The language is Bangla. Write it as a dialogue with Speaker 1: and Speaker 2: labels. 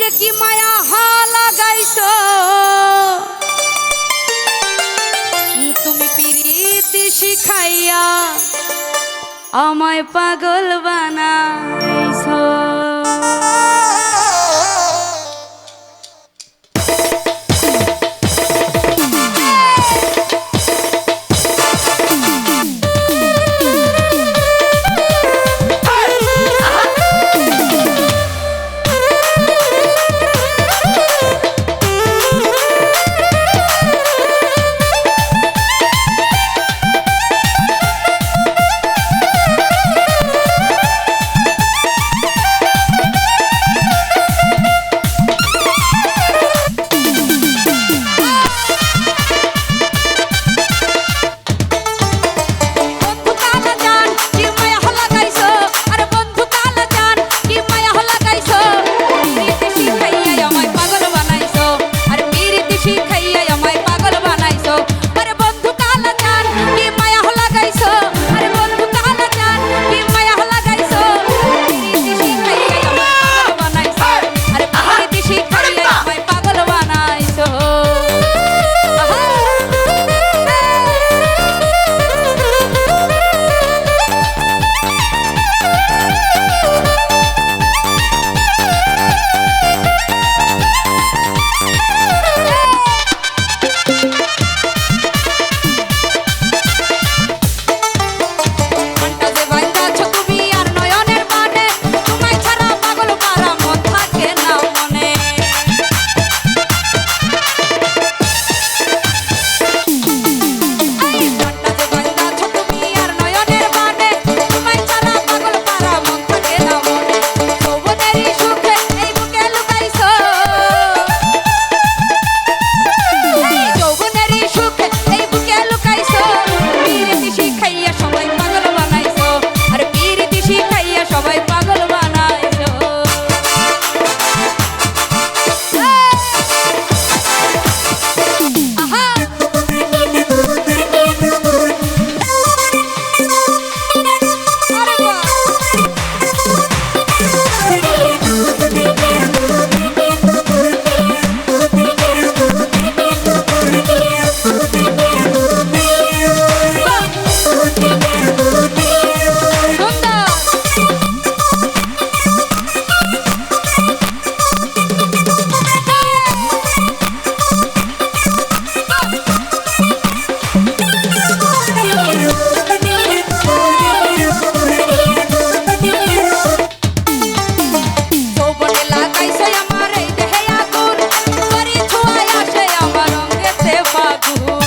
Speaker 1: হাইরে কি মায়া হা লাগাইছ? তুমি পিরিতি শিখাইয়া আমায় পাগল বানাইছো। Oh.